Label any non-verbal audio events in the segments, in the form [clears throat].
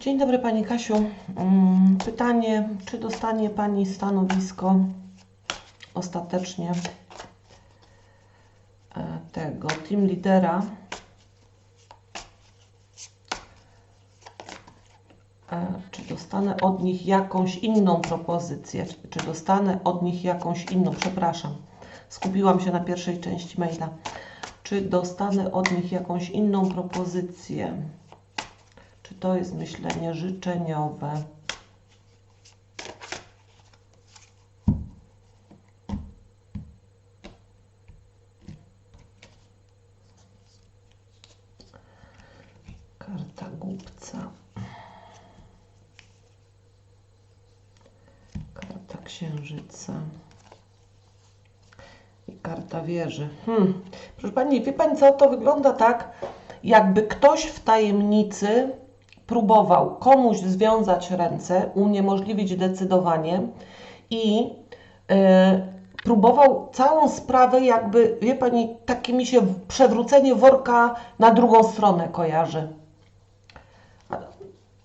Dzień dobry Pani Kasiu. Mm, Pytanie, czy dostanie Pani stanowisko ostatecznie e, tego team lidera? E, Czy dostanę od nich jakąś inną propozycję? Czy dostanę od nich jakąś inną? Przepraszam, skupiłam się na pierwszej części maila. Czy dostanę od nich jakąś inną propozycję? Czy to jest myślenie życzeniowe? Karta głupca. Karta księżyca. I karta wieży. Hmm. Proszę Pani, wie Pani co? To wygląda tak, jakby ktoś w tajemnicy próbował komuś związać ręce, uniemożliwić decydowanie i e, próbował całą sprawę jakby, wie Pani, takie mi się przewrócenie worka na drugą stronę kojarzy.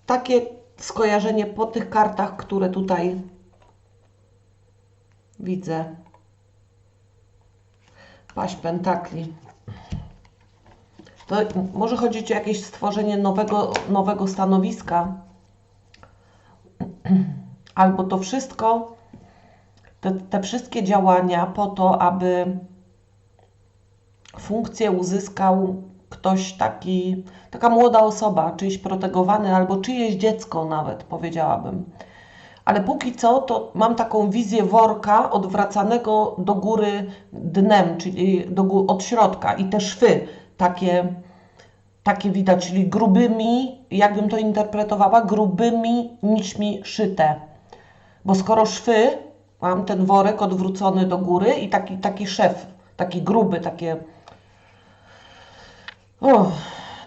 Takie skojarzenie po tych kartach, które tutaj widzę. Paść pentakli. To może chodzić o jakieś stworzenie nowego, nowego stanowiska, [clears throat] albo to wszystko, te, te wszystkie działania po to, aby funkcję uzyskał ktoś taki, taka młoda osoba, czyjś protegowany, albo czyjeś dziecko nawet, powiedziałabym. Ale póki co, to mam taką wizję worka odwracanego do góry dnem, czyli do od środka i te szwy takie, takie widać, czyli grubymi, jakbym to interpretowała, grubymi nićmi szyte. Bo skoro szwy, mam ten worek odwrócony do góry i taki, taki szef, taki gruby, takie... O,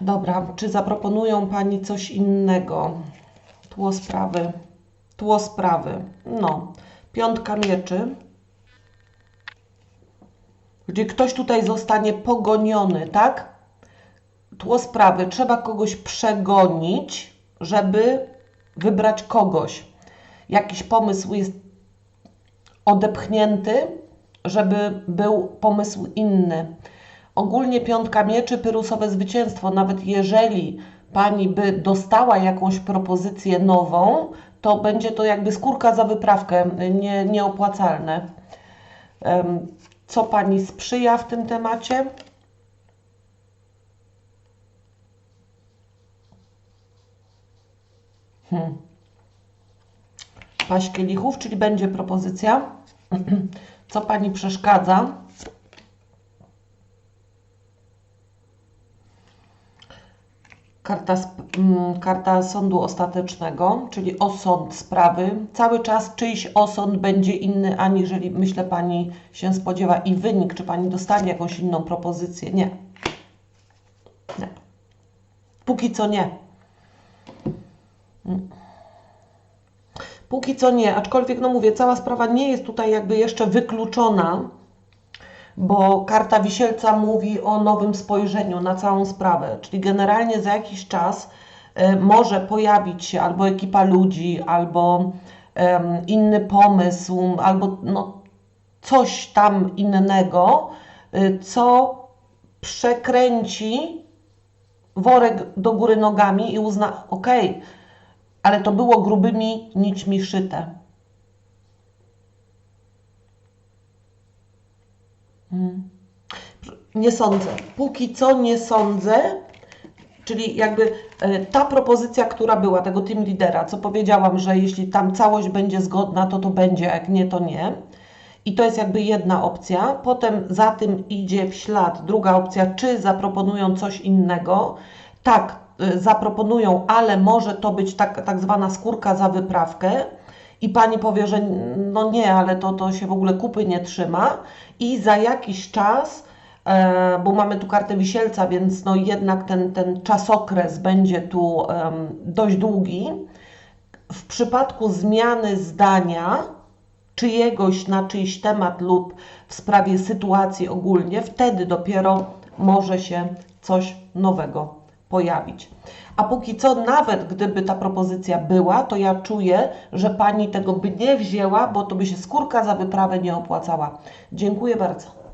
dobra, czy zaproponują Pani coś innego? Tło sprawy. Tło sprawy. No, piątka mieczy. Gdzie ktoś tutaj zostanie pogoniony, tak? Tło sprawy. Trzeba kogoś przegonić, żeby wybrać kogoś. Jakiś pomysł jest odepchnięty, żeby był pomysł inny. Ogólnie piątka mieczy, pyrusowe zwycięstwo. Nawet jeżeli pani by dostała jakąś propozycję nową, to będzie to jakby skórka za wyprawkę, nie, nieopłacalne. Em, Co pani sprzyja w tym temacie? Hmm. Paść kielichów, czyli będzie propozycja. [clears throat] Co pani przeszkadza? Karta, mm, karta sądu ostatecznego, czyli osąd sprawy. Cały czas czyjś osąd będzie inny, aniżeli myślę Pani się spodziewa i wynik, czy Pani dostanie jakąś inną propozycję. Nie. Nie. Póki co nie. Mm. Póki co nie, aczkolwiek no mówię, cała sprawa nie jest tutaj jakby jeszcze wykluczona, bo karta wisielca mówi o nowym spojrzeniu na całą sprawę, czyli generalnie za jakiś czas e, może pojawić się albo ekipa ludzi, albo inny pomysł, albo no, coś tam innego, y, co przekręci worek do góry nogami i uzna, okej, ale to było grubymi nićmi szyte. Nie sądzę. Póki co nie sądzę. Czyli jakby e, ta propozycja, która była tego team lidera, co powiedziałam, że jeśli tam całość będzie zgodna, to to będzie, a jak nie, to nie. I to jest jakby jedna opcja. Potem za tym idzie w ślad druga opcja, czy zaproponują coś innego. Tak, y, zaproponują, ale może to być tak, tak zwana skórka za wyprawkę. I pani powie, że no nie, ale to, to się w ogóle kupy nie trzyma. I za jakiś czas, e, bo mamy tu kartę wisielca, więc no jednak ten, ten czasokres będzie tu dość długi. W przypadku zmiany zdania czyjegoś na czyjś temat lub w sprawie sytuacji ogólnie, wtedy dopiero może się coś nowego pojawić. A póki co, nawet gdyby ta propozycja była, to ja czuję, że pani tego by nie wzięła, bo to by się skórka za wyprawę nie opłacała. Dziękuję bardzo.